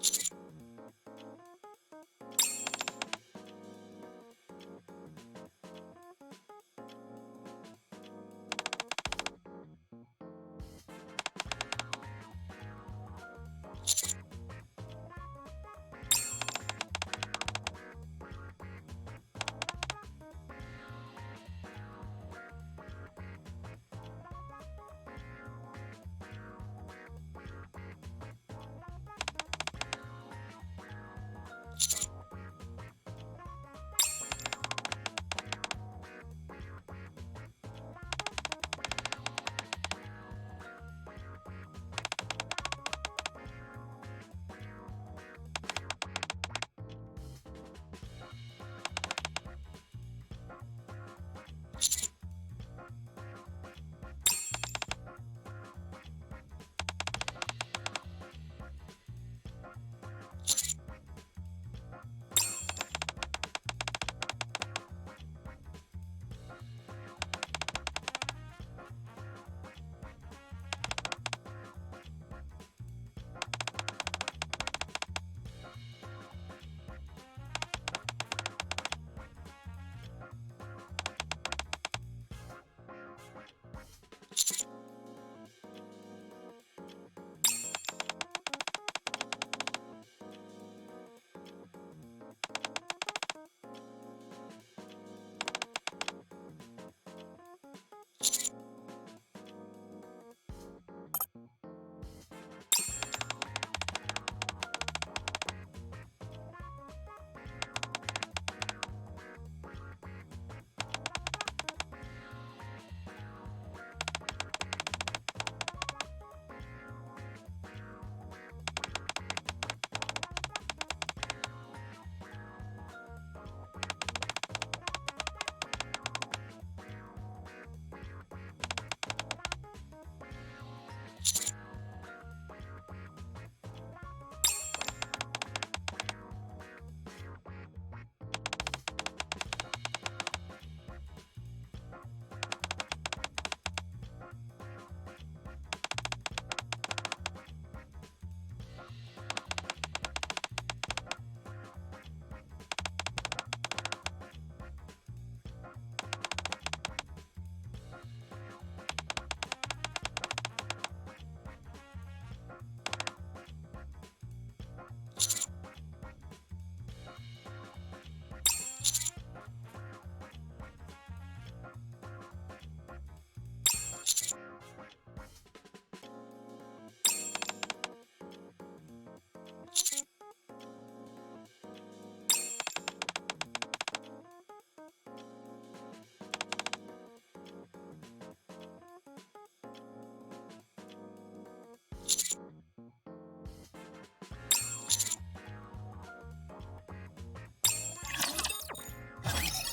you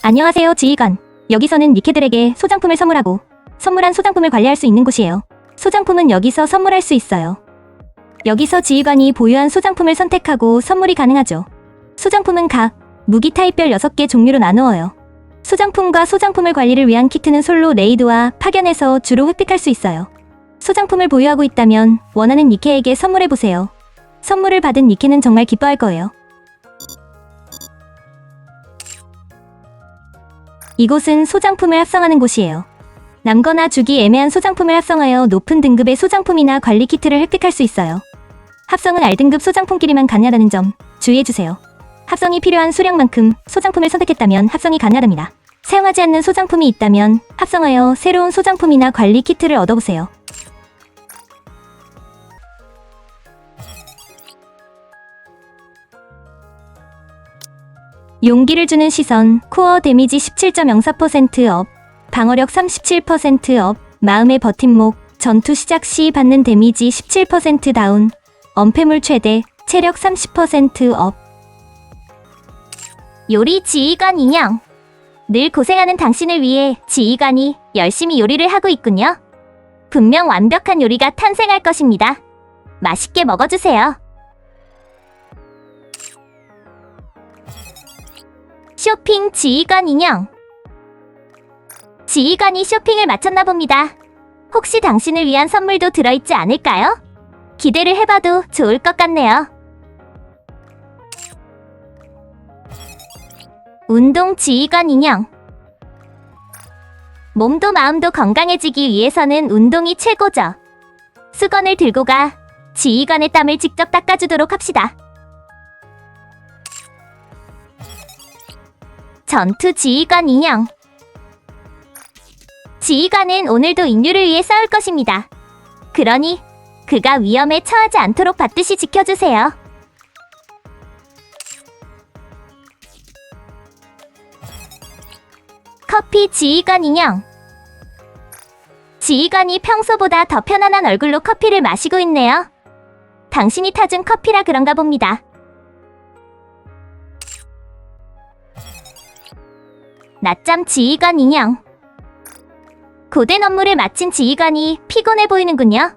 안녕하세요, 지휘관. 여기서는 니케들에게 소장품을 선물하고 선물한 소장품을 관리할 수 있는 곳이에요. 소장품은 여기서 선물할 수 있어요. 여기서 지휘관이 보유한 소장품을 선택하고 선물이 가능하죠. 소장품은 각 무기 타입별 6개 종류로 나누어요. 소장품과 소장품을 관리를 위한 키트는 솔로 레이드와 파견에서 주로 획득할 수 있어요. 소장품을 보유하고 있다면 원하는 니케에게 선물해보세요. 선물을 받은 니케는 정말 기뻐할 거예요. 이곳은 소장품을 합성하는 곳이에요. 남거나 주기 애매한 소장품을 합성하여 높은 등급의 소장품이나 관리 키트를 획득할 수 있어요. 합성은 R등급 소장품끼리만 가능하다는 점 주의해주세요. 합성이 필요한 수량만큼 소장품을 선택했다면 합성이 가능하답니다. 사용하지 않는 소장품이 있다면 합성하여 새로운 소장품이나 관리 키트를 얻어보세요. 용기를 주는 시선, 코어 데미지 17.04%업, 방어력 37%업, 마음의 버팀목, 전투 시작 시 받는 데미지 17% 다운, 엄폐물 최대, 체력 30%업. 요리 지휘관 인형. 늘 고생하는 당신을 위해 지휘관이 열심히 요리를 하고 있군요. 분명 완벽한 요리가 탄생할 것입니다. 맛있게 먹어주세요. 쇼핑 지휘관 인형. 지휘관이 쇼핑을 마쳤나 봅니다. 혹시 당신을 위한 선물도 들어있지 않을까요? 기대를 해봐도 좋을 것 같네요. 운동 지휘관 인형. 몸도 마음도 건강해지기 위해서는 운동이 최고죠. 수건을 들고 가 지휘관의 땀을 직접 닦아주도록 합시다. 전투 지휘관 인형. 지휘관은 오늘도 인류를 위해 싸울 것입니다. 그러니 그가 위험에 처하지 않도록 반드시 지켜주세요. 커피 지휘관 인형. 지휘관이 평소보다 더 편안한 얼굴로 커피를 마시고 있네요. 당신이 타준 커피라 그런가 봅니다. 낮잠 지휘관 인형. 고된 업무를 마친 지휘관이 피곤해 보이는군요.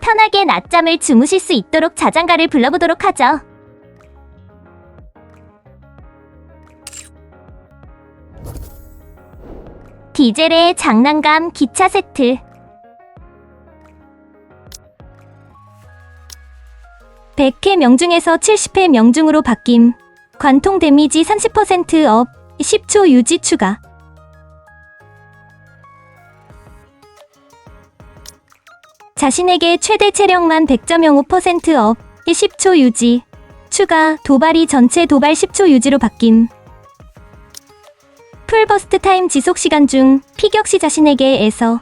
편하게 낮잠을 주무실 수 있도록 자장가를 불러보도록 하죠. 디젤의 장난감 기차 세트. (100회) 명중에서 (70회) 명중으로 바뀜 관통 데미지 (30%업) (10초) 유지 추가. 자신에게 최대 체력만 100.05%업 10초 유지 추가 도발이 전체 도발 10초 유지로 바뀜. 풀버스트 타임 지속 시간 중 피격 시 자신에게에서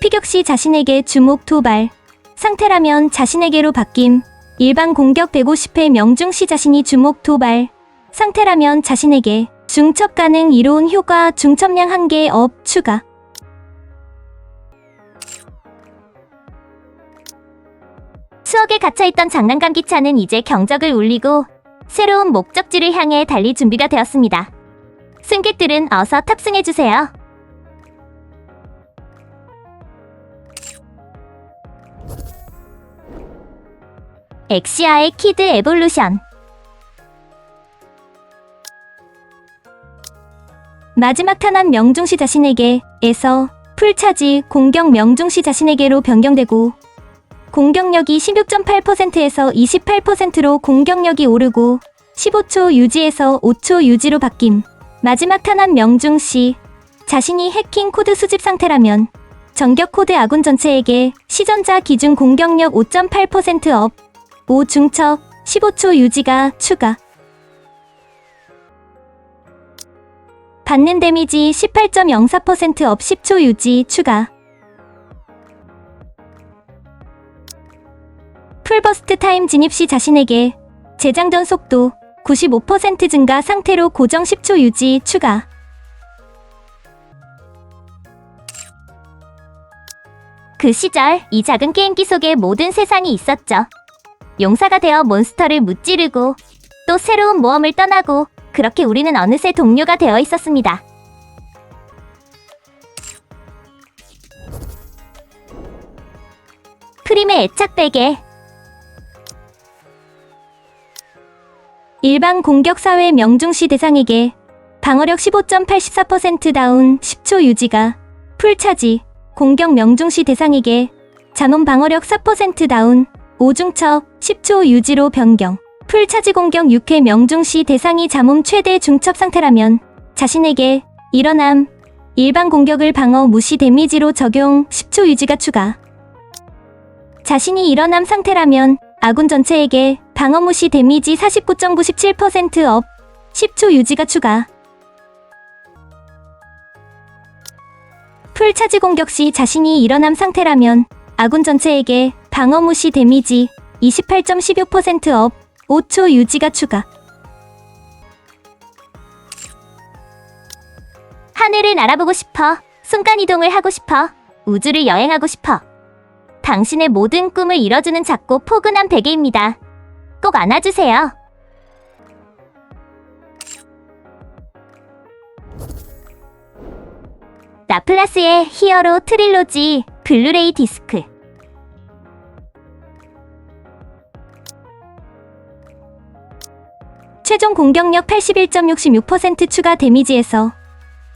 피격 시 자신에게 주목 도발. 상태라면 자신에게로 바뀜. 일반 공격 150회 명중 시 자신이 주목 도발. 상태라면 자신에게 중첩 가능 이로운 효과 중첩량 1개 업 추가 추억에 갇혀있던 장난감 기차는 이제 경적을 울리고 새로운 목적지를 향해 달릴 준비가 되었습니다. 승객들은 어서 탑승해주세요. 엑시아의 키드 에볼루션 마지막 탄환 명중시 자신에게 에서 풀차지 공격 명중시 자신에게로 변경되고 공격력이 16.8%에서 28%로 공격력이 오르고 15초 유지에서 5초 유지로 바뀜. 마지막 탄환 명중 시 자신이 해킹 코드 수집 상태라면 전격 코드 아군 전체에게 시전자 기준 공격력 5.8%업, 5 중첩, 15초 유지가 추가. 받는 데미지 18.04%업 10초 유지 추가. 풀버스트 타임 진입 시 자신에게 재장전 속도 95% 증가 상태로 고정 10초 유지 추가. 그 시절 이 작은 게임기 속에 모든 세상이 있었죠. 용사가 되어 몬스터를 무찌르고 또 새로운 모험을 떠나고 그렇게 우리는 어느새 동료가 되어 있었습니다. 프림의 애착 베개 일반 공격 사회 명중시 대상에게 방어력 15.84% 다운 10초 유지가 풀차지 공격 명중시 대상에게 잔홈 방어력 4% 다운 5중첩 10초 유지로 변경 풀 차지 공격 6회 명중시 대상이 잠홈 최대 중첩 상태라면 자신에게 일어남 일반 공격을 방어 무시 데미지로 적용 10초 유지가 추가. 자신이 일어남 상태라면 아군 전체에게 방어 무시 데미지 49.97%업 10초 유지가 추가. 풀 차지 공격 시 자신이 일어남 상태라면 아군 전체에게 방어 무시 데미지 28.16%업 5초 유지가 추가. 하늘을 날아보고 싶어. 순간 이동을 하고 싶어. 우주를 여행하고 싶어. 당신의 모든 꿈을 이뤄주는 작고 포근한 베개입니다. 꼭 안아주세요. 라플라스의 히어로 트릴로지 블루레이 디스크 최종 공격력 81.66% 추가 데미지에서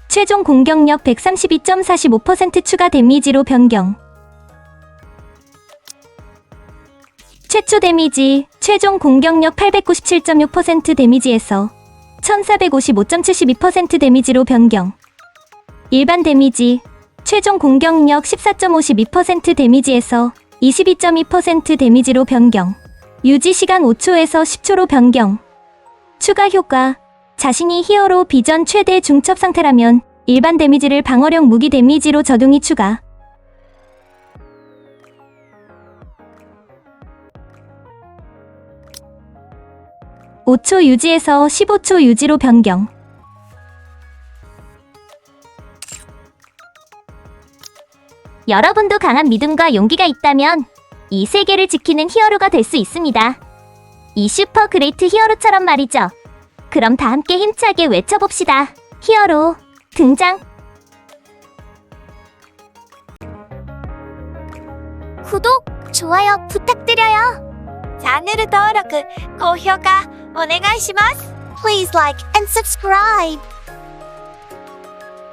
최종 공격력 132.45% 추가 데미지로 변경 최초 데미지, 최종 공격력 897.6% 데미지에서 1455.72% 데미지로 변경. 일반 데미지, 최종 공격력 14.52% 데미지에서 22.2% 데미지로 변경. 유지 시간 5초에서 10초로 변경. 추가 효과. 자신이 히어로 비전 최대 중첩 상태라면 일반 데미지를 방어력 무기 데미지로 저등이 추가. (5초) 유지에서 (15초) 유지로 변경 여러분도 강한 믿음과 용기가 있다면 이 세계를 지키는 히어로가 될 수 있습니다. 이 슈퍼 그레이트 히어로처럼 말이죠. 그럼 다 함께 힘차게 외쳐봅시다. 히어로 등장. 구독, 좋아요 부탁드려요. 채널登録、高評価お願いします. Please like and subscribe.